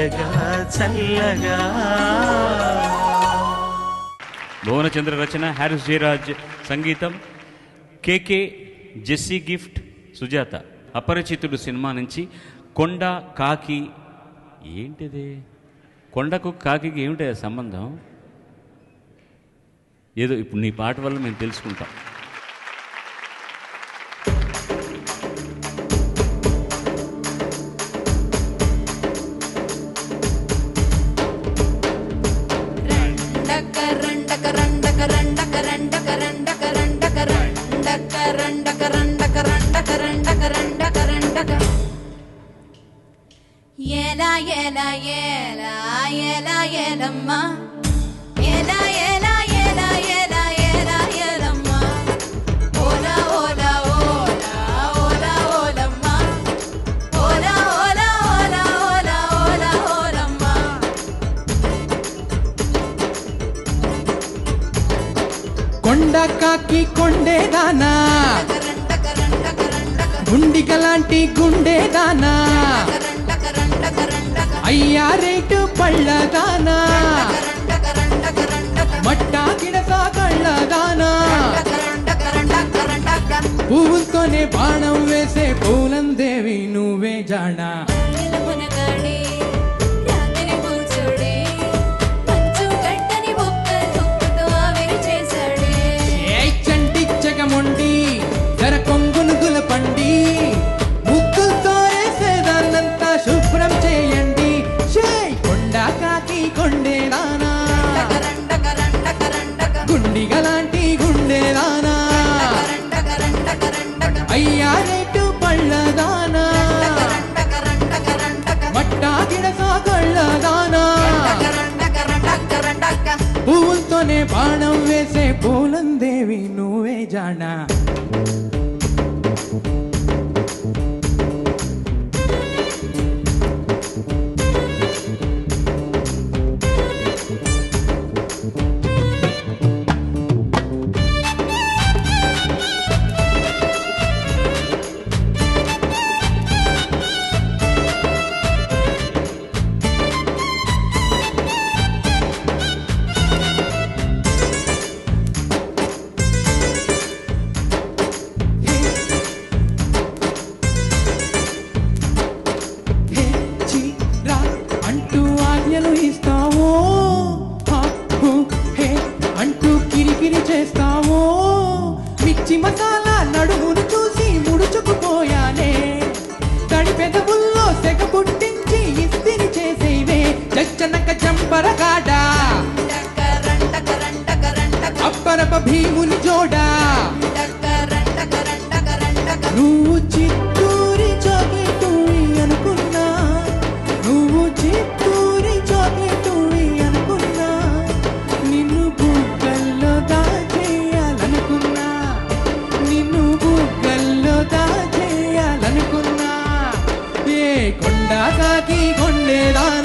తీయగా చల్లగా. భువనచంద్ర రచన హ్యారిస్ జయరాజ్ సంగీతం కేకే జెస్సీ గిఫ్ట్ సుజాత. అపరిచితుడు సినిమా నుంచి కొండ కాకి ఏంటిది? కొండకు కాకి ఏమిటి సంబంధం? ఏదో ఇప్పుడు నీ పాట వల్ల మేము తెలుసుకుంటాం. ఎలా ఎలా ఎలా ఎలా ఎలమ్మా ఎలా ఎలా ఎలా ఎలా ఎలా ఎలమ్మా ఓలా ఓలా ఓలా ఓలా ఓలమ్మా. ఓలా ఓలా ఓలా ఓలా ఓలా ఓలమ్మా. కొండ కాకి కొండేదానా? గుండిక లాంటి గుండేదానా? అయ్యా రేటు పళ్ళదానా? మట్టా గిడసా కళ్ళదానా? పువ్వులతోనే బాణం వేసే పూలందేవి నువ్వే జాడా గుండిగ గుండెదానా అయ్యా రేటు పళ్ళదానా మట్టా గిడసా కళ్ళదానా పువ్వులతోనే బాణం వేసే పూలందేవి నువ్వే జానా. పెదవుల్లో సెగ పుట్టించి ఇస్తిరి చేసేవే. చచ్చనక చంపరగాడా అప్పరప భీముని జోడా. నువ్వు చిత్త வேதா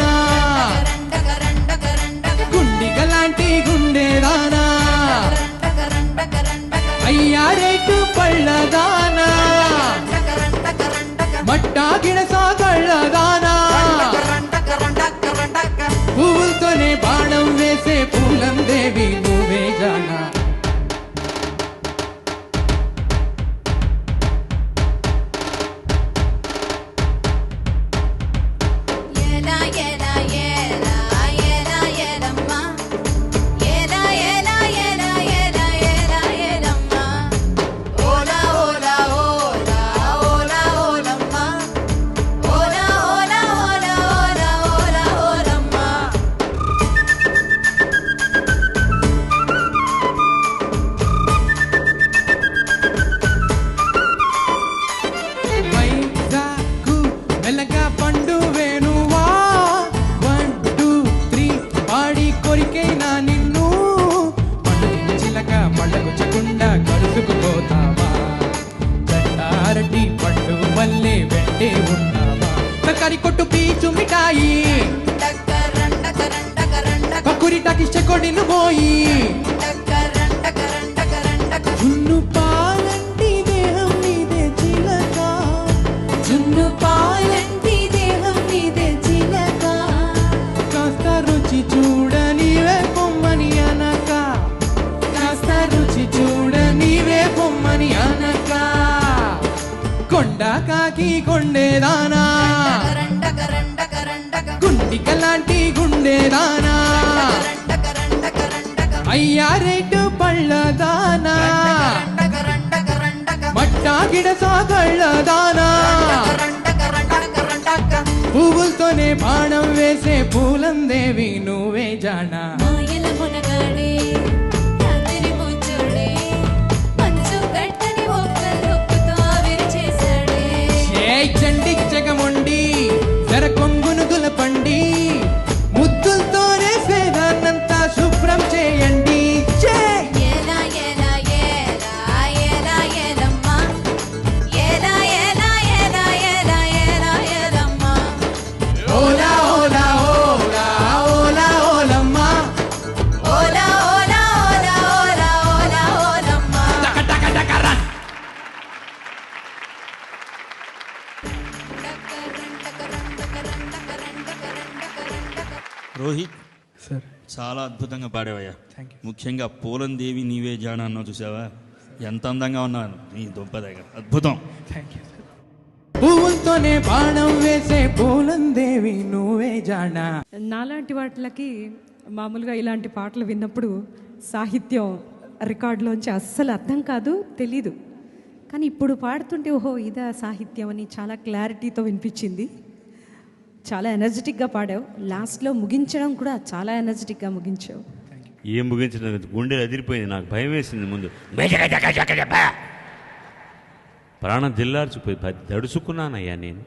కొడిన పోయి జున్ను పాలంటి దేహం మీదే చిలక. జున్ను పాలంటి దేహం మీదే చిలక. కాస్త రుచి చూడనివే పొమ్మని అనక. కాస్త రుచి చూడనివే పొమ్మని అనక. కొండ కాకి కొండేదానా గుండిక లాంటి గుండేదానా అయ్యా రేటు పళ్ళదానా మట్టా గిడ సాగళ్ళదానా పువ్వులతోనే బాణం వేసే పూలందేవి నువ్వే జానా రోహిత్ సార్ చాలా అద్భుతంగా పాడావయ్యా. ముఖ్యంగా పూలం దేవి నీవే జాన అన్నావు చూసావా? ఎంత అందంగా ఉన్నాను నీ దుంపదగ. అద్భుతం. థ్యాంక్ యూ పువ్వులతోనే బాణం వేసే పూలందేవి నువ్వే జానా. నాలాంటి వాటికి మామూలుగా ఇలాంటి పాటలు విన్నప్పుడు సాహిత్యం రికార్డులోంచి అస్సలు అర్థం కాదు తెలీదు. కానీ ఇప్పుడు పాడుతుంటే ఓహో ఇదా సాహిత్యం అని చాలా క్లారిటీతో వినిపించింది. చాలా ఎనర్జెటిక్గా పాడావు. లాస్ట్లో ముగించడం కూడా చాలా ఎనర్జెటిక్గా ముగించావు. ఏం ముగించడం గుండెలు అదిరిపోయింది. నాకు భయం వేసింది ముందు. ప్రాణం జిల్లార్చిపోయి ప- దడుచుకున్నానయ్యా నేను.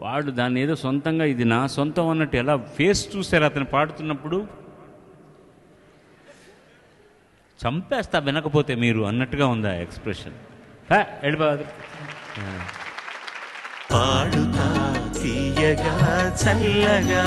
వాడు దాన్ని ఏదో సొంతంగా ఇది నా సొంతం అన్నట్టు ఎలా ఫేస్ చూశారు అతను పాడుతున్నప్పుడు? చంపేస్తా వినకపోతే మీరు అన్నట్టుగా ఉందా ఎక్స్ప్రెషన్? వెళ్ళిపోదు పాడుతా తీయగా చల్లగా.